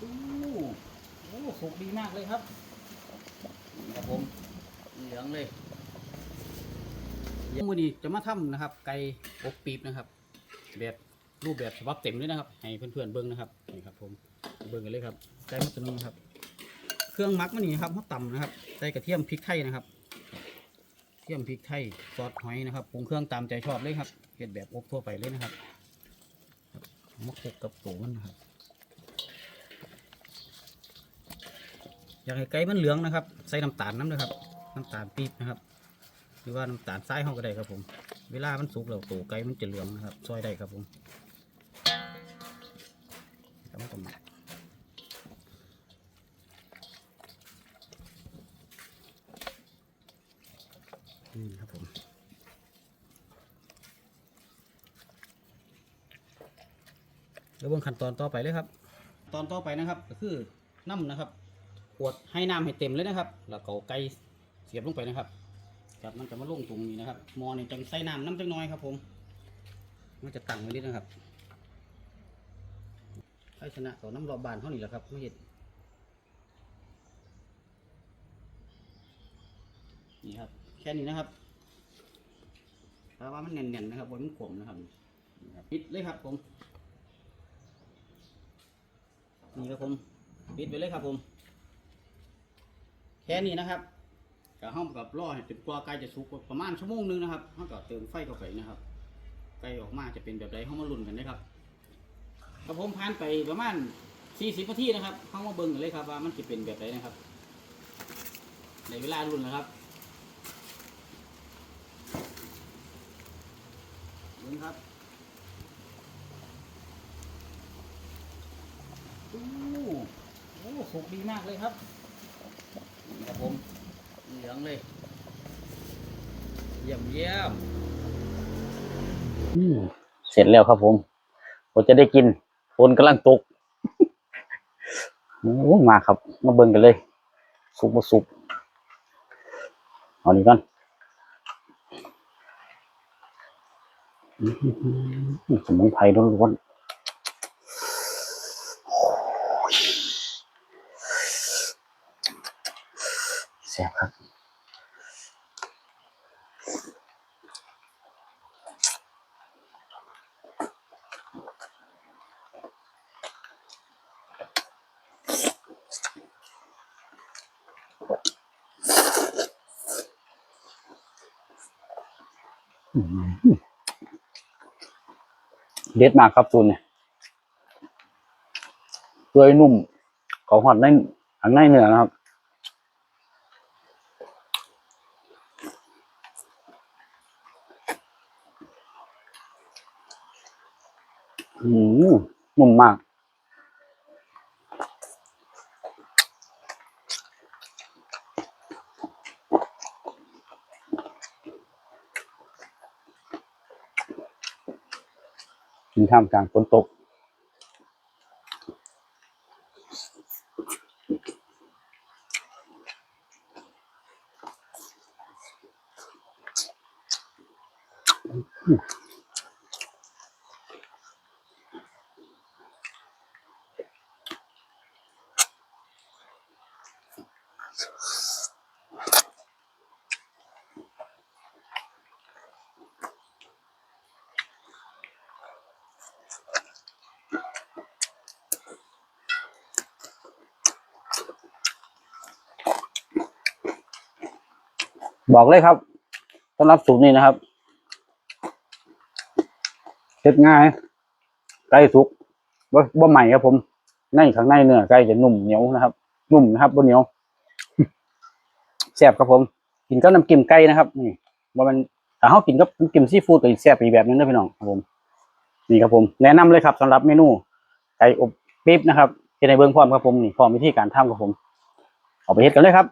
อู้โอ้สุกดีมากเลยครับนี่ครับผมเหลืองเลยยังมือนี้จะมาทำนะครับ ไก่อบปีบนะครับ แบบรูปแบบฉบับเต็มเลยนะครับ ให้เพื่อนๆเบิ้งนะครับนี่ครับ ผมเบิ้งกันเลยครับไก่มัตนึงครับ เครื่องมักมันนี่นะครับเขาต่ำนะครับใส่กระเทียมพริกไทยนะครับเทียมพริกไทยซอสหอยนะครับปรุงเครื่องตามใจชอบเลยครับเฮ็ดแบบอบทั่วไปเลยนะครับมาคลุกกับตัวมันนะครับ อยากให้ไก่มันเหลืองนะครับ ใส่น้ำตาลน้ำนะครับ น้ำตาลปี๊บนะครับ หรือว่าน้ำตาลทรายห้องก็ได้ครับผม เวลามันสุกแล้วตัวไก่มันจะเหลืองนะครับ ซอยได้ครับผมแล้วมันก็มักนี่ครับผมแล้วเบื้องขั้นตอนต่อไปเลยครับ ตอนต่อไปนะครับก็คือน้ำนะครับ ขวดให้น้ำให้เต็มเลยนะครับ แล้วก็ไก่เสียบลงไปนะครับครับมันจะมาลงตรงนี้นะครับมอนี่จังใส่น้ำน้ำจังน้อยครับ ผม มันจะตั้งไว้นิดนะครับให้ชนะต่อน้ำรอบบานเท่านี้แหละครับไม่เห็นนี่ครับ แค่นี้นะครับถ้าว่ามันแน่นๆนะครับบนมันขมนะครับปิดเลยครับผม นี่ครับผม ปิดไปเลยครับผม แค่นี้นะครับกับห้องกับรอให้จนกว่าไก่จะสุกประมาณชั่วโมงหนึงนะครับห้องก็เติมไฟเข้าไปนะครับไก่ออกมาจะเป็นแบบไรห้องมาลุ้นกันนะครับครับผมผ่านไปประมาณ40นาทีนะครับห้องมาเบิ่งกันเลยครับว่ามันจะเป็นแบบไรนะครับ ในเวลาลุ้นนะครับลุ้นครับโอ้โอ้สุกดีมากเลยครับ ผมเหลืองเลยเยี่ยมเยี่ยมเสร็จแล้วครับผมผมจะได้กินฝนกำลังตกโอ้มาครับ มาเบิ่งกันเลย สุกมาสุกเอานี่ก่อนสมุนไพรล้วนๆโอ้ยแซ่บครับเด็ดมากครับตูนเนี่ยเปื่อยนุ่มของหอดในข้างในเนื้อนะครับ อืมนุ่มมาก กินท่ามกลางฝนตก บอกเลยครับสำหรับสูตรนี้นะครับเฮ็ดง่ายไก่สุกบ่บ่ใหม่ครับผมในข้างในเนื้อไก่จะนุ่มเหนียวนะครับ นุ่มนะครับบ่เหนียวแซ่บครับผม กินกับน้ำจิ้มไก่นะครับนี่ว่ามันถ้าเฮากินกับน้ำจิ้มซีฟู้ดก็อีกแซ่บอีกแบบนึงนะพี่น้องครับผมนี่ครับผม แนะนำเลยครับสำหรับเมนูไก่อบปี๊บนะครับเฮ็ดให้เบิ่งพร้อมครับผมนี่พร้อมวิธีการทำครับผม เอาไปเฮ็ดกันเลยครับ